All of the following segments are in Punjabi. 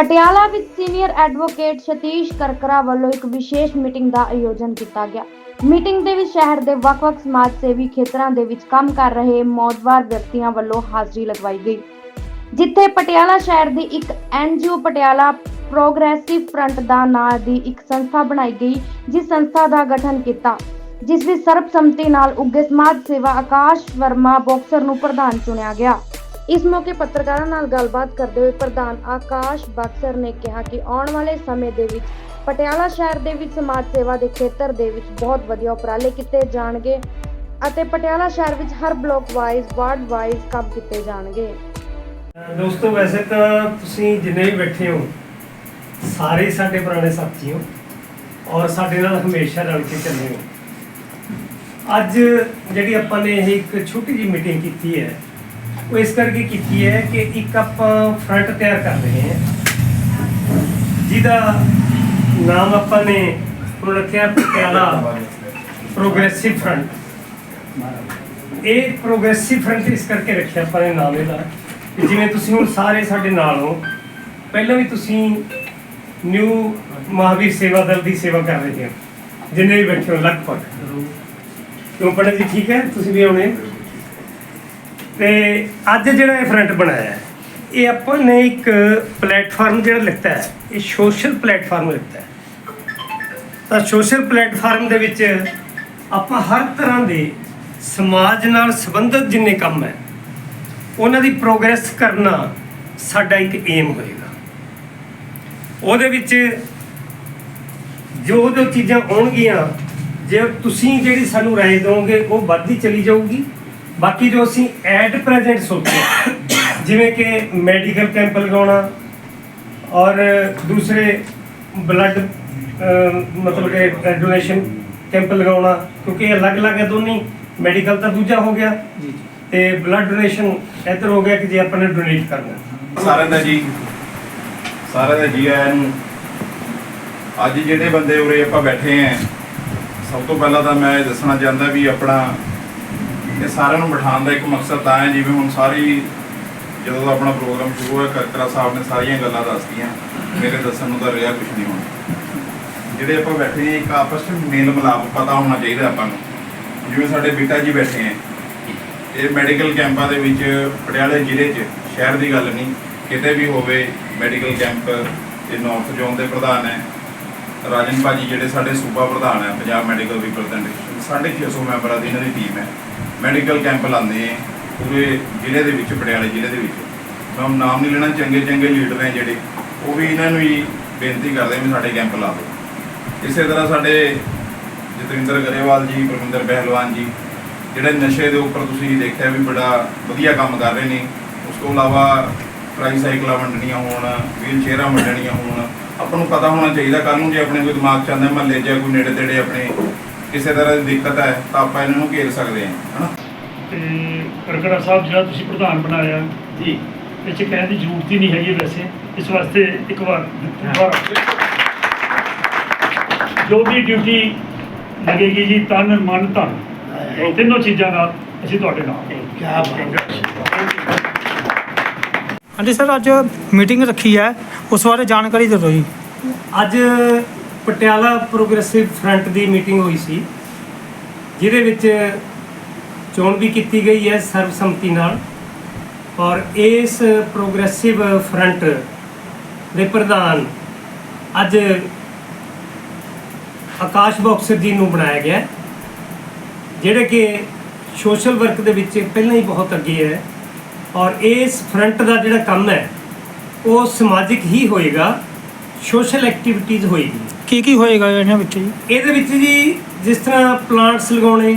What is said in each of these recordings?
ਪਟਿਆਲਾ ਵਿੱਚ ਸੀਨੀਅਰ ਐਡਵੋਕੇਟ ਸਤੀਸ਼ ਕਰਕਰਾ ਵੱਲੋਂ ਇੱਕ ਵਿਸ਼ੇਸ਼ ਮੀਟਿੰਗ ਦਾ ਆਯੋਜਨ ਕੀਤਾ ਗਿਆ। ਮੀਟਿੰਗ ਦੇ ਵਿੱਚ ਸ਼ਹਿਰ ਦੇ ਵੱਖ-ਵੱਖ ਸਮਾਜ ਸੇਵੀ ਖੇਤਰਾਂ ਦੇ ਵਿੱਚ ਕੰਮ ਕਰ ਰਹੇ ਮੌਜਵਾਰ ਵਿਅਕਤੀਆਂ ਵੱਲੋਂ ਹਾਜ਼ਰੀ ਲਗਵਾਈ ਗਈ, ਜਿੱਥੇ ਪਟਿਆਲਾ ਸ਼ਹਿਰ ਦੀ ਇੱਕ ਐਨਜੀਓ ਪਟਿਆਲਾ ਪ੍ਰੋਗਰੈਸਿਵ ਫਰੰਟ ਦਾ ਨਾਂ ਦੀ ਇੱਕ ਸੰਸਥਾ ਬਣਾਈ ਗਈ, ਜਿਸ ਸੰਸਥਾ ਦਾ ਗਠਨ ਕੀਤਾ, ਜਿਸ ਵਿੱਚ ਸਰਬਸੰਮਤੀ ਨਾਲ ਉੱਗੇ ਸਮਾਜ ਸੇਵਾ ਆਕਾਸ਼ ਵਰਮਾ ਬਾਕਸਰ ਨੂੰ ਪ੍ਰਧਾਨ ਚੁਣਿਆ ਗਿਆ। ਇਸ ਮੌਕੇ ਪੱਤਰਕਾਰਾਂ ਨਾਲ ਗੱਲਬਾਤ ਕਰਦੇ ਹੋਏ ਪ੍ਰਧਾਨ ਆਕਾਸ਼ ਬਾਕਸਰ ਨੇ ਕਿਹਾ ਕਿ ਆਉਣ ਵਾਲੇ ਸਮੇਂ ਦੇ ਵਿੱਚ ਪਟਿਆਲਾ ਸ਼ਹਿਰ ਦੇ ਵਿੱਚ ਸਮਾਜ ਸੇਵਾ ਦੇ ਖੇਤਰ ਦੇ ਵਿੱਚ ਬਹੁਤ ਵਧੀਆ ਉਪਰਾਲੇ ਕੀਤੇ ਜਾਣਗੇ ਅਤੇ ਪਟਿਆਲਾ ਸ਼ਹਿਰ ਵਿੱਚ ਹਰ ਬਲਾਕ ਵਾਈਜ਼, ਵਾਰਡ ਵਾਈਜ਼ ਕੰਮ ਕੀਤੇ ਜਾਣਗੇ। ਦੋਸਤੋ, ਵੈਸੇ ਤਾਂ ਤੁਸੀਂ ਜਿੰਨੇ ਵੀ ਬੈਠੇ ਹੋ, ਸਾਰੇ ਸਾਡੇ ਪੁਰਾਣੇ ਸਾਥੀ ਹੋ ਔਰ ਸਾਡੇ ਨਾਲ ਹਮੇਸ਼ਾ ਰਲ ਕੇ ਚੱਲੇ ਹੋ। ਅੱਜ ਜਿਹੜੀ ਆਪਾਂ ਨੇ ਇਹ ਇੱਕ ਛੋਟੀ ਜਿਹੀ ਮੀਟਿੰਗ ਕੀਤੀ ਹੈ ਉਹ ਇਸ ਕਰਕੇ ਕੀਤੀ ਹੈ ਕਿ ਇੱਕ ਆਪਾਂ ਫਰੰਟ ਤਿਆਰ ਕਰ ਰਹੇ ਹਾਂ। ਜਿਹਦਾ ਨਾਮ ਆਪਾਂ ਨੇ ਉਹ ਰੱਖਿਆ ਪਟਿਆਲਾ ਪ੍ਰੋਗਰੈਸਿਵ ਫਰੰਟ ਇਹ ਪ੍ਰੋਗਰੈਸਿਵ ਫਰੰਟ ਇਸ ਕਰਕੇ ਰੱਖਿਆ ਆਪਾਂ ਨੇ ਨਾਮ ਇਹਦਾ ਕਿ ਜਿਵੇਂ ਤੁਸੀਂ ਹੁਣ ਸਾਰੇ ਸਾਡੇ ਨਾਲ ਹੋ, ਪਹਿਲਾਂ ਵੀ ਤੁਸੀਂ ਨਿਊ ਮਹਾਵੀਰ ਸੇਵਾ ਦਲ ਦੀ ਸੇਵਾ ਕਰ ਰਹੇ ਹੋ। ਜਿੰਨੇ ਵੀ ਬੈਠੇ ਹੋ, ਲਗਭਗ। ਕਿਉਂ ਪੜ੍ਹਨ ਜੀ ਠੀਕ ਹੈ? ਤੁਸੀਂ ਵੀ ਆਉਣੇ। ਤੇ ਅੱਜ ਜਿਹੜਾ ਇਹ ਫਰੰਟ ਬਣਾਇਆ ਹੈ, ਇਹ ਆਪਾਂ ਨੇ ਇੱਕ ਪਲੇਟਫਾਰਮ ਜਿਹੜਾ ਲਿਖਤਾ ਹੈ, ਇਹ ਸੋਸ਼ਲ ਪਲੇਟਫਾਰਮ ਲਿਖਤਾ ਹੈ। ਤਾਂ ਸੋਸ਼ਲ ਪਲੇਟਫਾਰਮ ਦੇ ਵਿੱਚ ਆਪਾਂ ਹਰ ਤਰ੍ਹਾਂ ਦੇ ਸਮਾਜ ਨਾਲ ਸੰਬੰਧਿਤ ਜਿੰਨੇ ਕੰਮ ਹੈ, ਉਹਨਾਂ ਦੀ ਪ੍ਰੋਗਰੈਸ ਕਰਨਾ ਸਾਡਾ ਇੱਕ ਏਮ ਹੋਏਗਾ। ਉਹਦੇ ਵਿੱਚ ਜੋ ਜੋ ਚੀਜ਼ਾਂ ਹੋਣਗੀਆਂ, ਜੇ ਤੁਸੀਂ ਜਿਹੜੀ ਸਾਨੂੰ ਰਾਏ ਦਿਓਗੇ ਉਹ ਵੱਧਦੀ ਚਲੀ ਜਾਊਗੀ। ਬਾਕੀ ਜੋ ਅਸੀਂ ਐਟ ਪ੍ਰੈਜ਼ੈਂਟ ਸੋਚਿਆ ਜਿਵੇਂ ਕਿ ਮੈਡੀਕਲ ਕੈਂਪ ਲਗਾਉਣਾ ਔਰ ਦੂਸਰੇ ਬਲੱਡ ਮਤਲਬ ਕਿ ਡੋਨੇਸ਼ਨ ਕੈਂਪ ਲਗਾਉਣਾ ਕਿਉਂਕਿ ਇਹ ਅਲੱਗ-ਅਲੱਗ ਹੈ ਦੋਨੀ ਮੈਡੀਕਲ ਤਾਂ ਦੂਜਾ ਹੋ ਗਿਆ ਤੇ ਬਲੱਡ ਡੋਨੇਸ਼ਨ ਇੱਧਰ ਹੋ ਗਿਆ ਕਿ ਜੇ ਆਪਾਂ ਨੇ ਡੋਨੇਟ ਕਰਨਾ। ਸਾਰਿਆਂ ਦਾ ਜੀ ਸਾਰਿਆਂ ਦਾ ਜੀ ਆਇਆਂ ਨੂੰ ਅੱਜ ਜਿਹੜੇ ਬੰਦੇ ਉਰੇ ਆਪਾਂ ਬੈਠੇ ਆਂ ਸਭ ਤੋਂ ਪਹਿਲਾਂ ਤਾਂ ਮੈਂ ਇਹ ਦੱਸਣਾ ਚਾਹੁੰਦਾ ਵੀ ਆਪਣਾ ਇਹ ਸਾਰਿਆਂ ਨੂੰ ਬਿਠਾਉਣ ਦਾ ਇੱਕ ਮਕਸਦ ਤਾਂ ਹੈ, ਜਿਵੇਂ ਹੁਣ ਸਾਰੀ ਜਦੋਂ ਦਾ ਆਪਣਾ ਪ੍ਰੋਗਰਾਮ ਸ਼ੁਰੂ ਹੋਇਆ ਕਰਕਰਾ ਸਾਹਿਬ ਨੇ ਸਾਰੀਆਂ ਗੱਲਾਂ ਦੱਸਤੀਆਂ, ਮੇਰੇ ਦੱਸਣ ਨੂੰ ਤਾਂ ਰਿਹਾ ਕੁਝ ਨਹੀਂ ਹੋਣਾ। ਜਿਹੜੇ ਆਪਾਂ ਬੈਠੇ ਆਂ ਇੱਕ ਆਪਸ ਵਿੱਚ ਮੇਲ ਮਿਲਾਪ ਪਤਾ ਹੋਣਾ ਚਾਹੀਦਾ ਆਪਾਂ ਨੂੰ। ਜਿਵੇਂ ਸਾਡੇ ਬੀਟਾ ਜੀ ਬੈਠੇ ਆਂ ਇਹ ਮੈਡੀਕਲ ਕੈਂਪਾਂ ਦੇ ਵਿੱਚ, ਪਟਿਆਲੇ ਜ਼ਿਲ੍ਹੇ 'ਚ, ਸ਼ਹਿਰ ਦੀ ਗੱਲ ਨਹੀਂ, ਕਿਤੇ ਵੀ ਹੋਵੇ, ਮੈਡੀਕਲ ਕੈਂਪ ਇਹ ਨਾਰਥ ਜ਼ੋਨ ਦੇ ਪ੍ਰਧਾਨ ਹੈ। ਰਾਜਨ ਭਾਜੀ ਜਿਹੜੇ ਸਾਡੇ ਸੂਬਾ ਪ੍ਰਧਾਨ ਹੈ, ਪੰਜਾਬ ਮੈਡੀਕਲ ਰਿਪਰੈਜ਼ੈਂਟੇਸ਼ਨ 650 ਮੈਂਬਰਾਂ ਦੀ ਇਹਨਾਂ ਦੀ ਟੀਮ ਹੈ। ਮੈਡੀਕਲ ਕੈਂਪ ਲਾਉਂਦੇ ਹੈ ਪੂਰੇ ਜ਼ਿਲ੍ਹੇ ਦੇ ਵਿੱਚ, ਪਟਿਆਲੇ ਜ਼ਿਲ੍ਹੇ ਦੇ ਵਿੱਚ। ਮੈਂ ਨਾਮ ਨਹੀਂ ਲੈਣਾ, ਚੰਗੇ ਚੰਗੇ ਲੀਡਰ ਨੇ ਜਿਹੜੇ, ਉਹ ਵੀ ਇਹਨਾਂ ਨੂੰ ਹੀ ਬੇਨਤੀ ਕਰਦੇ ਵੀ ਸਾਡੇ ਕੈਂਪ ਲਾ ਦਿਓ। ਇਸੇ ਤਰ੍ਹਾਂ ਸਾਡੇ ਜਤਿੰਦਰ ਗਰੇਵਾਲ ਜੀ, ਪਰਮਿੰਦਰ ਬਹਿਲਵਾਨ ਜੀ, ਜਿਹੜੇ ਨਸ਼ੇ ਦੇ ਉੱਪਰ ਤੁਸੀਂ ਦੇਖਿਆ ਵੀ ਬੜਾ ਵਧੀਆ ਕੰਮ ਕਰ ਰਹੇ ਨੇ, ਉਸ ਤੋਂ ਇਲਾਵਾ ਟ੍ਰਾਈਸਾਈਕਲਾਂ ਵੰਡਣੀਆਂ ਹੋਣ ਵੀਲ ਚੇਅਰਾਂ ਵੰਡਣੀਆਂ ਹੋਣ, ਆਪਾਂ ਨੂੰ ਪਤਾ ਹੋਣਾ ਚਾਹੀਦਾ ਕੱਲ ਨੂੰ ਜੇ ਆਪਣੇ ਕੋਈ ਦਿਮਾਗ ਚ ਆਉਂਦਾ, ਮਹੱਲੇ 'ਚ ਕੋਈ ਨੇੜੇ ਤੇੜੇ ਆਪਣੇ ਕਿਸੇ ਤਰ੍ਹਾਂ ਦੀ ਦਿੱਕਤ ਹੈ ਤਾਂ ਆਪਾਂ ਇਹਨਾਂ ਨੂੰ ਘੇਰ ਸਕਦੇ ਹਾਂ ਹਨਾ? ਤੇ ਕਰਕੜਾ ਸਾਹਿਬ ਜਿਹੜਾ ਤੁਸੀਂ ਪ੍ਰਧਾਨ ਬਣਾਇਆ ਜੀ। ਇਹ 'ਚ ਕਹਿਣ ਦੀ ਜ਼ਰੂਰਤ ਹੀ ਨਹੀਂ ਹੈਗੀ ਵੈਸੇ ਇਸ ਵਾਸਤੇ ਇੱਕ ਵਾਰ ਦੁਬਾਰਾ ਜੋ ਵੀ ਡਿਊਟੀ ਲੱਗੇਗੀ ਜੀ ਤਨ ਮਨ ਧਨ ਇਹ ਤਿੰਨੋਂ ਚੀਜ਼ਾਂ ਨਾਲ ਅਸੀਂ ਤੁਹਾਡੇ ਨਾਲ। ਹਾਂਜੀ ਸਰ ਅੱਜ ਮੀਟਿੰਗ ਰੱਖੀ ਹੈ ਉਸ ਬਾਰੇ ਜਾਣਕਾਰੀ ਦੇ ਦਿਓ ਜੀ। ਅੱਜ ਪਟਿਆਲਾ ਪ੍ਰੋਗਰੈਸਿਵ ਫਰੰਟ ਦੀ ਮੀਟਿੰਗ ਹੋਈ ਸੀ, ਜਿਹਦੇ ਵਿੱਚ ਚੋਣ ਵੀ ਕੀਤੀ ਗਈ ਹੈ ਸਰਬਸੰਮਤੀ ਨਾਲ ਔਰ ਇਸ ਪ੍ਰੋਗਰੈਸਿਵ ਫਰੰਟ ਦੇ ਪ੍ਰਧਾਨ ਅੱਜ ਆਕਾਸ਼ ਬਾਕਸਰ ਜੀ ਨੂੰ ਬਣਾਇਆ ਗਿਆ ਜਿਹੜੇ ਕਿ ਸੋਸ਼ਲ ਵਰਕ ਦੇ ਵਿੱਚ ਪਹਿਲਾਂ ਹੀ ਬਹੁਤ ਅੱਗੇ ਹੈ ਔਰ ਇਸ ਫਰੰਟ ਦਾ ਜਿਹੜਾ ਕੰਮ ਹੈ, ਉਹ ਸਮਾਜਿਕ ਹੀ ਹੋਏਗਾ, ਸੋਸ਼ਲ ਐਕਟੀਵਿਟੀਜ਼ ਹੋਏਗੀ। ਕੀ ਕੀ ਹੋਏਗਾ ਇਹਨਾਂ ਵਿੱਚ ਜੀ? ਇਹਦੇ ਵਿੱਚ ਜੀ ਜਿਸ ਤਰ੍ਹਾਂ ਪਲਾਂਟਸ ਲਗਾਉਣੇ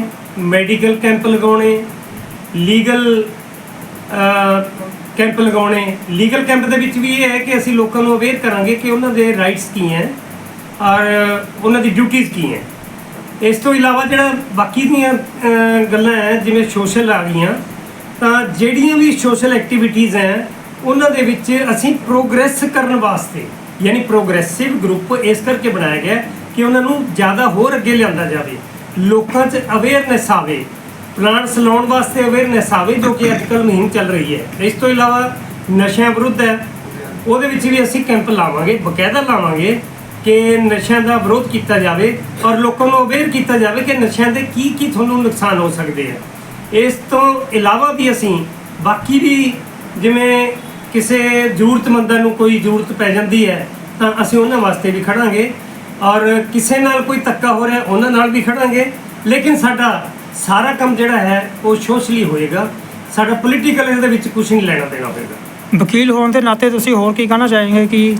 ਮੈਡੀਕਲ ਕੈਂਪ ਲਗਾਉਣੇ ਲੀਗਲ ਕੈਂਪ ਲਗਾਉਣੇ। ਲੀਗਲ ਕੈਂਪ ਦੇ ਵਿੱਚ ਵੀ ਇਹ ਹੈ ਕਿ ਅਸੀਂ ਲੋਕਾਂ ਨੂੰ ਅਵੇਅਰ ਕਰਾਂਗੇ ਕਿ ਉਹਨਾਂ ਦੇ ਰਾਈਟਸ ਕੀ ਹੈ ਔਰ ਉਹਨਾਂ ਦੀ ਡਿਊਟੀਆਂ ਕੀ ਹੈ। ਇਸ ਤੋਂ ਇਲਾਵਾ ਜਿਹੜਾ ਬਾਕੀ ਦੀਆਂ ਗੱਲਾਂ ਹੈ, ਜਿਵੇਂ ਸੋਸ਼ਲ ਆ ਗਈਆਂ, ਤਾਂ ਜਿਹੜੀਆਂ ਵੀ ਸੋਸ਼ਲ ਐਕਟੀਵਿਟੀਜ਼ ਹੈ, ਉਹਨਾਂ ਦੇ ਵਿੱਚ ਅਸੀਂ ਪ੍ਰੋਗਰੈਸ ਕਰਨ ਵਾਸਤੇ ਯਾਨੀ ਪ੍ਰੋਗਰੈਸਿਵ ਗਰੁੱਪ ਇਸ ਕਰਕੇ ਬਣਾਇਆ ਗਿਆ ਕਿ ਉਹਨਾਂ ਨੂੰ ਜ਼ਿਆਦਾ ਹੋਰ ਅੱਗੇ ਲਿਆਂਦਾ ਜਾਵੇ, ਲੋਕਾਂ 'ਚ ਅਵੇਅਰਨੈਸ ਆਵੇ ਪਲਾਂਟਸ ਲਾਉਣ ਵਾਸਤੇ ਅਵੇਅਰਨੈਸ ਆਵੇ ਜੋ ਕਿ ਅੱਜਕੱਲ ਮੁਹਿੰਮ ਚੱਲ ਰਹੀ ਹੈ। ਇਸ ਤੋਂ ਇਲਾਵਾ ਨਸ਼ਿਆਂ ਵਿਰੁੱਧ ਹੈ। ਉਹਦੇ ਵਿੱਚ ਵੀ ਅਸੀਂ ਕੈਂਪ ਲਾਵਾਂਗੇ, ਬਕਾਇਦਾ ਲਾਵਾਂਗੇ ਕਿ ਨਸ਼ਿਆਂ ਦਾ ਵਿਰੋਧ ਕੀਤਾ ਜਾਵੇ ਔਰ ਲੋਕਾਂ ਨੂੰ ਅਵੇਅਰ ਕੀਤਾ ਜਾਵੇ ਕਿ ਨਸ਼ਿਆਂ ਦੇ ਕੀ ਕੀ ਤੁਹਾਨੂੰ ਨੁਕਸਾਨ ਹੋ ਸਕਦੇ ਆ। ਇਸ ਤੋਂ ਇਲਾਵਾ ਵੀ ਅਸੀਂ ਬਾਕੀ ਵੀ ਜਿਵੇਂ ਕਿਸੇ ਜ਼ਰੂਰਤਮੰਦਾਂ ਨੂੰ ਕੋਈ ਜ਼ਰੂਰਤ ਪੈ ਜਾਂਦੀ ਹੈ ਤਾਂ ਅਸੀਂ ਉਹਨਾਂ ਵਾਸਤੇ ਵੀ ਖੜਾਂਗੇ। ਔਰ ਕਿਸੇ ਨਾਲ ਕੋਈ ਧੱਕਾ ਹੋ ਰਿਹਾ ਉਹਨਾਂ ਨਾਲ ਵੀ ਖੜਾਂਗੇ। ਲੇਕਿਨ ਸਾਡਾ ਸਾਰਾ ਕੰਮ ਜਿਹੜਾ ਹੈ ਉਹ ਸੋਸ਼ਲੀ ਹੋਏਗਾ। ਸਾਡਾ ਪੋਲੀਟੀਕਲ ਇਹਦੇ ਵਿੱਚ ਕੁਝ ਨਹੀਂ ਲੈਣਾ ਦੇਣਾ ਹੋਵੇਗਾ ਵਕੀਲ ਹੋਣ ਦੇ ਨਾਤੇ ਤੁਸੀਂ ਹੋਰ ਕੀ ਕਹਿਣਾ ਚਾहेंगे ਕਿ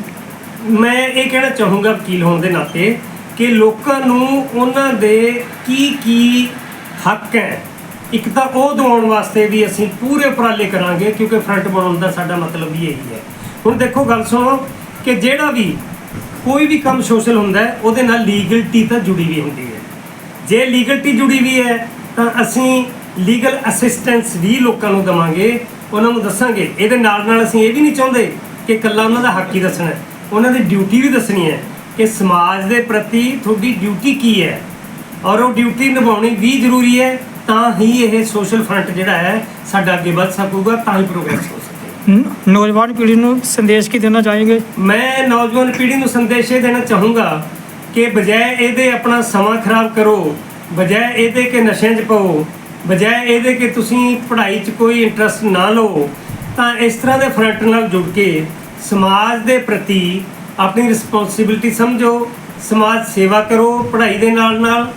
ਮੈਂ ਇਹ ਕਹਿਣਾ ਚਾਹੂੰਗਾ ਵਕੀਲ ਹੋਣ ਦੇ ਨਾਤੇ ਕਿ ਲੋਕਾਂ ਨੂੰ ਉਹਨਾਂ ਦੇ ਕੀ ਕੀ ਹੱਕ ਹੈ ਇੱਕ ਤਾਂ ਉਹ ਦਿਵਾਉਣ ਵਾਸਤੇ ਵੀ ਅਸੀਂ ਪੂਰੇ ਉਪਰਾਲੇ ਕਰਾਂਗੇ, ਕਿਉਂਕਿ ਫਰੰਟ ਬਣਾਉਣ ਦਾ ਸਾਡਾ ਮਤਲਬ ਵੀ ਇਹੀ ਹੈ। ਹੁਣ ਦੇਖੋ ਗੱਲ ਸੁਣੋ ਕਿ ਜਿਹੜਾ ਵੀ ਕੋਈ ਵੀ ਕੰਮ ਸੋਸ਼ਲ ਹੁੰਦਾ ਉਹਦੇ ਨਾਲ ਲੀਗਲਟੀ ਤਾਂ ਜੁੜੀ ਵੀ ਹੁੰਦੀ ਹੈ। ਜੇ ਲੀਗਲਟੀ ਜੁੜੀ ਵੀ ਹੈ, ਤਾਂ ਅਸੀਂ ਲੀਗਲ ਅਸਿਸਟੈਂਸ ਵੀ ਲੋਕਾਂ ਨੂੰ ਦਵਾਂਗੇ, ਉਹਨਾਂ ਨੂੰ ਦੱਸਾਂਗੇ। ਇਹਦੇ ਨਾਲ ਨਾਲ ਅਸੀਂ ਇਹ ਵੀ ਨਹੀਂ ਚਾਹੁੰਦੇ ਕਿ ਇਕੱਲਾ ਉਹਨਾਂ ਦਾ ਹੱਕ ਹੀ ਦੱਸਣਾ ਉਹਨਾਂ ਦੀ ਡਿਊਟੀ ਵੀ ਦੱਸਣੀ ਹੈ ਕਿ ਸਮਾਜ ਦੇ ਪ੍ਰਤੀ ਤੁਹਾਡੀ ਡਿਊਟੀ ਕੀ ਹੈ। ਔਰ ਉਹ ਡਿਊਟੀ ਨਿਭਾਉਣੀ ਵੀ ਜ਼ਰੂਰੀ ਹੈ ਤਾਂ ਹੀ ਇਹ ਸੋਸ਼ਲ ਫਰੰਟ ਜਿਹੜਾ ਹੈ ਸਾਡਾ ਅੱਗੇ ਵੱਧ ਸਕੂਗਾ ਤਾਂ ਹੀ ਪ੍ਰੋਗਰੈਸ ਹੋ ਸਕੇਗਾ ਨੌਜਵਾਨ ਪੀੜ੍ਹੀ ਨੂੰ ਸੰਦੇਸ਼ ਕੀ ਦੇਣਾ ਚਾहेंगे ਮੈਂ ਨੌਜਵਾਨ ਪੀੜ੍ਹੀ ਨੂੰ ਸੰਦੇਸ਼ ਇਹ ਦੇਣਾ ਚਾਹੂੰਗਾ ਕਿ ਬਜਾਏ ਇਹਦੇ ਆਪਣਾ ਸਮਾਂ ਖਰਾਬ ਕਰੋ ਬਜਾਏ ਇਹਦੇ ਕਿ ਨਸ਼ਿਆਂ 'ਚ ਪਾਓ ਬਜਾਏ ਇਹਦੇ ਕਿ ਤੁਸੀਂ ਪੜ੍ਹਾਈ 'ਚ ਕੋਈ ਇੰਟਰਸਟ ਨਾ ਲਓ ਤਾਂ ਇਸ ਤਰ੍ਹਾਂ ਦੇ ਫਰੰਟ ਨਾਲ ਜੁੜ ਕੇ ਸਮਾਜ ਦੇ ਪ੍ਰਤੀ ਆਪਣੀ ਰਿਸਪੌਂਸਿਬਿਲਟੀ ਸਮਝੋ ਸਮਾਜ ਸੇਵਾ ਕਰੋ ਪੜ੍ਹਾਈ ਦੇ ਨਾਲ ਨਾਲ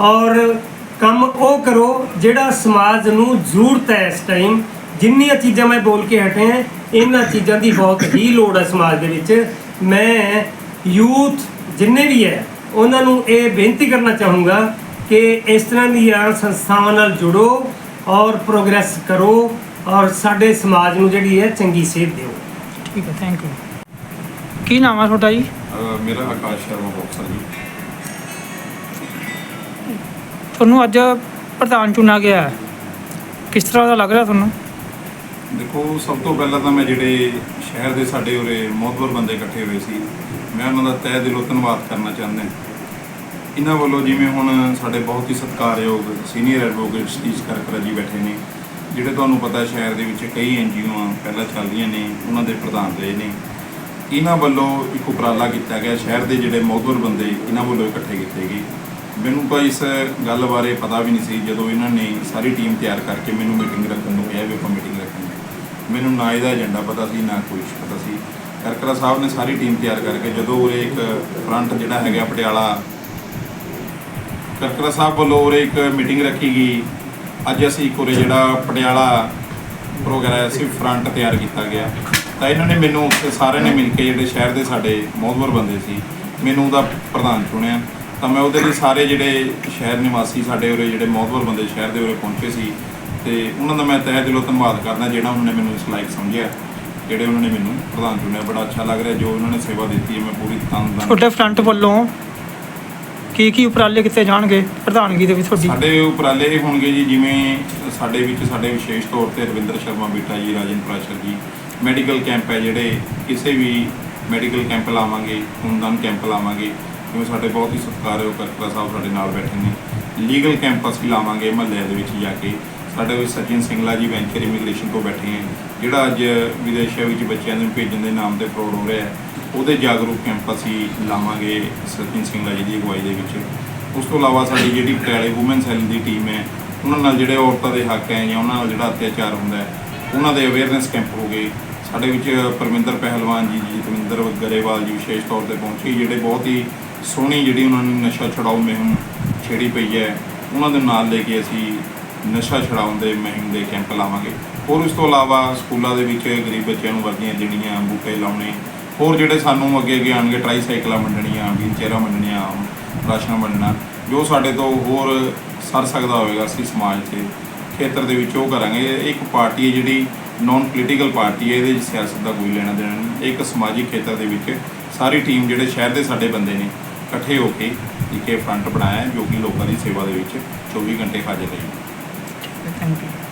ਔਰ ਕੰਮ ਉਹ ਕਰੋ ਜਿਹੜਾ ਸਮਾਜ ਨੂੰ ਜ਼ਰੂਰਤ ਹੈ ਇਸ ਟਾਈਮ ਜਿੰਨੀਆਂ ਚੀਜ਼ਾਂ ਮੈਂ ਬੋਲ ਕੇ ਹਟੇ ਹਾਂ ਇਹਨਾਂ ਚੀਜ਼ਾਂ ਦੀ ਬਹੁਤ ਹੀ ਲੋੜ ਹੈ ਸਮਾਜ ਦੇ ਵਿੱਚ। ਮੈਂ ਯੂਥ ਜਿੰਨੇ ਵੀ ਹੈ ਉਹਨਾਂ ਨੂੰ ਇਹ ਬੇਨਤੀ ਕਰਨਾ ਚਾਹੂੰਗਾ ਕਿ ਇਸ ਤਰ੍ਹਾਂ ਦੀਆਂ ਸੰਸਥਾਵਾਂ ਨਾਲ ਜੁੜੋ ਔਰ ਪ੍ਰੋਗਰੈਸ ਕਰੋ ਔਰ ਸਾਡੇ ਸਮਾਜ ਨੂੰ ਜਿਹੜੀ ਹੈ ਚੰਗੀ ਸੇਧ ਦਿਓ। ਠੀਕ ਹੈ ਥੈਂਕ ਯੂ ਕੀ ਨਾਮ ਹੈ ਤੁਹਾਡਾ ਜੀ? ਮੇਰਾ ਆਕਾਸ਼ ਸ਼ਰਮਾ ਬੋਕਸਰ ਜੀ। ਤੁਹਾਨੂੰ ਅੱਜ ਪ੍ਰਧਾਨ ਚੁਣਾ ਗਿਆ ਹੈ। ਕਿਸ ਤਰ੍ਹਾਂ ਦਾ ਲੱਗ ਰਿਹਾ ਤੁਹਾਨੂੰ? ਦੇਖੋ, ਸਭ ਤੋਂ ਪਹਿਲਾਂ ਤਾਂ ਮੈਂ ਜਿਹੜੇ ਸ਼ਹਿਰ ਦੇ ਸਾਡੇ ਉਰੇ ਮੋਹਤਵਰ ਬੰਦੇ ਇਕੱਠੇ ਹੋਏ ਸੀ, ਮੈਂ ਉਹਨਾਂ ਦਾ ਤਹਿ ਦਿਲੋਂ ਧੰਨਵਾਦ ਕਰਨਾ ਚਾਹੁੰਦਾ ਇਹਨਾਂ ਵੱਲੋਂ ਜਿਵੇਂ ਹੁਣ ਸਾਡੇ ਬਹੁਤ ਹੀ ਸਤਿਕਾਰਯੋਗ ਸੀਨੀਅਰ ਐਡਵੋਕੇਟ ਸਤੀਸ਼ ਕਰਕਰਾ ਜੀ ਬੈਠੇ ਨੇ, ਜਿਹੜੇ ਤੁਹਾਨੂੰ ਪਤਾ ਸ਼ਹਿਰ ਦੇ ਵਿੱਚ ਕਈ ਐਨਜੀਓਆਂ ਪਹਿਲਾਂ ਚੱਲ ਰਹੀਆਂ ਨੇ, ਉਹਨਾਂ ਦੇ ਪ੍ਰਧਾਨ ਰਹੇ ਨੇ। ਇਹਨਾਂ ਵੱਲੋਂ ਇੱਕ ਉਪਰਾਲਾ ਕੀਤਾ ਗਿਆ, ਸ਼ਹਿਰ ਦੇ ਜਿਹੜੇ ਮੋਹਤਵਰ ਬੰਦੇ, ਇਹਨਾਂ ਵੱਲੋਂ ਇਕੱਠੇ ਕੀਤੇ ਗਏ। ਮੈਨੂੰ ਤਾਂ ਇਸ ਗੱਲ ਬਾਰੇ ਪਤਾ ਵੀ ਨਹੀਂ ਸੀ, ਜਦੋਂ ਇਹਨਾਂ ਨੇ ਸਾਰੀ ਟੀਮ ਤਿਆਰ ਕਰਕੇ ਮੈਨੂੰ ਮੀਟਿੰਗ ਰੱਖਣ ਨੂੰ ਕਿਹਾ ਵੀ ਆਪਾਂ ਮੀਟਿੰਗ ਰੱਖਣੀ ਹੈ। ਮੈਨੂੰ ਨਾ ਇਹਦਾ ਏਜੰਡਾ ਪਤਾ ਸੀ, ਨਾ ਕੁਛ ਪਤਾ ਸੀ। ਕਰਕਰਾ ਸਾਹਿਬ ਨੇ ਸਾਰੀ ਟੀਮ ਤਿਆਰ ਕਰਕੇ ਜਦੋਂ ਉਰੇ ਇੱਕ ਫਰੰਟ ਜਿਹੜਾ ਹੈਗਾ ਪਟਿਆਲਾ ਕਰਕਰਾ ਸਾਹਿਬ ਵੱਲੋਂ ਉਰੇ ਇੱਕ ਮੀਟਿੰਗ ਰੱਖੀ ਗਈ। ਅੱਜ ਅਸੀਂ ਇੱਕ ਉਰੇ ਜਿਹੜਾ ਪਟਿਆਲਾ ਪ੍ਰੋਗਰੈਸਿਵ ਫਰੰਟ ਤਿਆਰ ਕੀਤਾ ਗਿਆ। ਤਾਂ ਇਹਨਾਂ ਨੇ ਮੈਨੂੰ ਤੇ ਸਾਰਿਆਂ ਨੇ ਮਿਲ ਕੇ ਜਿਹੜੇ ਸ਼ਹਿਰ ਦੇ ਸਾਡੇ ਮੋਹਤਵਰ ਬੰਦੇ ਸੀ, ਮੈਨੂੰ ਉਹਦਾ ਪ੍ਰਧਾਨ ਚੁਣਿਆ। ਤਾਂ ਮੈਂ ਉਹਦੇ ਲਈ ਸਾਰੇ ਜਿਹੜੇ ਸ਼ਹਿਰ ਨਿਵਾਸੀ ਸਾਡੇ ਉਰੇ ਜਿਹੜੇ ਮੋਹਤਵਰ ਬੰਦੇ ਸ਼ਹਿਰ ਦੇ ਉਰੇ ਪਹੁੰਚੇ ਸੀ ਤੇ ਉਹਨਾਂ ਦਾ ਮੈਂ ਤਹਿ ਦਿਲੋਂ ਧੰਨਵਾਦ ਕਰਦਾ ਜਿਹੜਾ ਉਹਨਾਂ ਨੇ ਮੈਨੂੰ ਇਸ ਲਾਇਕ ਸਮਝਿਆ ਜਿਹੜੇ ਉਹਨਾਂ ਨੇ ਮੈਨੂੰ ਪ੍ਰਧਾਨ ਚੁਣਿਆ। ਬੜਾ ਅੱਛਾ ਲੱਗ ਰਿਹਾ ਜੋ ਉਹਨਾਂ ਨੇ ਸੇਵਾ ਦਿੱਤੀ ਹੈ ਮੈਂ ਪੂਰੀ ਤਨਦਨ ਤੁਹਾਡੇ ਫਰੰਟ ਵੱਲੋਂ ਕੀ ਕੀ ਉਪਰਾਲੇ ਕੀਤੇ ਜਾਣਗੇ ਪ੍ਰਧਾਨਗੀ ਦੇ ਵਿੱਚ ਤੁਹਾਡੀ? ਸਾਡੇ ਉਪਰਾਲੇ ਇਹ ਹੋਣਗੇ ਜੀ ਜਿਵੇਂ ਸਾਡੇ ਵਿੱਚ ਸਾਡੇ ਵਿਸ਼ੇਸ਼ ਤੌਰ ਤੇ ਰਵਿੰਦਰ ਸ਼ਰਮਾ ਬੀਟਾ ਜੀ ਰਾਜਨ ਪ੍ਰਾਸ਼ਰ ਜੀ ਮੈਡੀਕਲ ਕੈਂਪ ਹੈ ਜਿਹੜੇ ਕਿਸੇ ਵੀ ਮੈਡੀਕਲ ਕੈਂਪ ਲਾਵਾਂਗੇ ਖੂਨਦਾਨ ਕੈਂਪ ਲਾਵਾਂਗੇ। ਜਿਵੇਂ ਸਾਡੇ ਬਹੁਤ ਹੀ ਸਤਿਕਾਰਯੋਗ ਕਰਕਰਾ ਸਾਹਿਬ ਸਾਡੇ ਨਾਲ ਬੈਠੇ ਨੇ। ਲੀਗਲ ਕੈਂਪ ਅਸੀਂ ਲਾਵਾਂਗੇ ਮਹੱਲਿਆਂ ਦੇ ਵਿੱਚ ਜਾ ਕੇ। ਸਾਡੇ ਵਿੱਚ ਸਚਿਨ ਸਿੰਗਲਾ ਜੀ ਵੈਂਚਰ ਇਮੀਗ੍ਰੇਸ਼ਨ ਤੋਂ ਬੈਠੇ ਹੈ, ਜਿਹੜਾ ਅੱਜ ਵਿਦੇਸ਼ਾਂ ਵਿੱਚ ਬੱਚਿਆਂ ਨੂੰ ਭੇਜਣ ਦੇ ਨਾਮ ਤੇ ਫਰੋਡ ਹੋ ਰਿਹਾ ਹੈ, ਉਹਦੇ ਜਾਗਰੂਕ ਕੈਂਪ ਅਸੀਂ ਲਾਵਾਂਗੇ ਸਚਿਨ ਸਿੰਗਲਾ ਜੀ ਦੀ ਅਗਵਾਈ ਦੇ ਵਿੱਚ। ਉਸ ਤੋਂ ਇਲਾਵਾ ਸਾਡੀ ਜਿਹੜੀ ਪਟਿਆਲੇ ਔਮਨ ਸੈੱਲ ਦੀ ਟੀਮ ਹੈ, ਉਹਨਾਂ ਨਾਲ ਜਿਹੜੇ ਔਰਤਾਂ ਦੇ ਹੱਕ ਹੈ ਜਾਂ ਉਹਨਾਂ ਨਾਲ ਜਿਹੜਾ ਅਤਿਆਚਾਰ ਹੁੰਦਾ ਹੈ, ਉਹਨਾਂ ਦੇ ਅਵੇਅਰਨੈਸ ਕੈਂਪ ਹੋ ਗਏ। ਸਾਡੇ ਵਿੱਚ ਪਰਮਿੰਦਰ ਪਹਿਲਵਾਨ ਜੀ ਜਤਿੰਦਰ ਗਰੇਵਾਲ ਜੀ ਵਿਸ਼ੇਸ਼ ਤੌਰ ਤੇ ਪਹੁੰਚੇ, ਜਿਹੜੇ ਬਹੁਤ ਹੀ ਸੋਹਣੀ ਜਿਹੜੀ ਉਹਨਾਂ ਨੇ ਨਸ਼ਾ ਛੁਡਾਊ ਮੁਹਿੰਮ ਛੇੜੀ ਪਈ ਹੈ, ਉਹਨਾਂ ਦੇ ਨਾਲ ਲੈ ਕੇ ਅਸੀਂ ਨਸ਼ਾ ਛੁਡਾਉਣ ਦੇ ਮੁਹਿੰਮ ਦੇ ਕੈਂਪ ਲਾਵਾਂਗੇ। ਹੋਰ ਇਸ ਤੋਂ ਇਲਾਵਾ ਸਕੂਲਾਂ ਦੇ ਵਿੱਚ ਗਰੀਬ ਬੱਚਿਆਂ ਨੂੰ ਵਰਦੀਆਂ ਦੇਣੀਆਂ ਬੂਟੇ ਲਾਉਣੇ, ਹੋਰ ਜਿਹੜੇ ਸਾਨੂੰ ਅੱਗੇ ਅੱਗੇ ਆਣਗੇ ਟਰਾਈਸਾਈਕਲਾਂ ਵੰਡਣੀਆਂ ਵੀਲਚੇਅਰਾਂ ਵੰਡਣੀਆਂ, ਰਾਸ਼ਨ ਵੰਡਣਾ, ਜੋ ਸਾਡੇ ਤੋਂ ਹੋਰ ਸਰ ਸਕਦਾ ਹੋਵੇਗਾ ਅਸੀਂ ਸਮਾਜ ਦੇ ਖੇਤਰ ਦੇ ਵਿੱਚ ਉਹ ਕਰਾਂਗੇ। ਇੱਕ ਪਾਰਟੀ ਹੈ ਜਿਹੜੀ ਨਾਨ ਪੋਲੀਟੀਕਲ ਪਾਰਟੀ ਹੈ, ਇਹਦੇ ਵਿੱਚ ਸਿਆਸਤ ਦਾ ਕੋਈ ਲੈਣਾ ਦੇਣਾ ਨਹੀਂ। ਇੱਕ ਸਮਾਜਿਕ ਖੇਤਰ ਦੇ ਵਿੱਚ ਸਾਰੀ ਟੀਮ ਜਿਹੜੇ ਸ਼ਹਿਰ ਦੇ ਸਾਡੇ ਬੰਦੇ ਨੇ ਇਕੱਠੇ ਹੋ ਕੇ ਇੱਕ ਇਹ ਫਰੰਟ ਬਣਾਇਆ ਜੋ ਕਿ ਲੋਕਾਂ ਦੀ ਸੇਵਾ ਦੇ ਵਿੱਚ 24 ਘੰਟੇ ਹਾਜ਼ਰ ਰਹੇ ਥੈਂਕ ਯੂ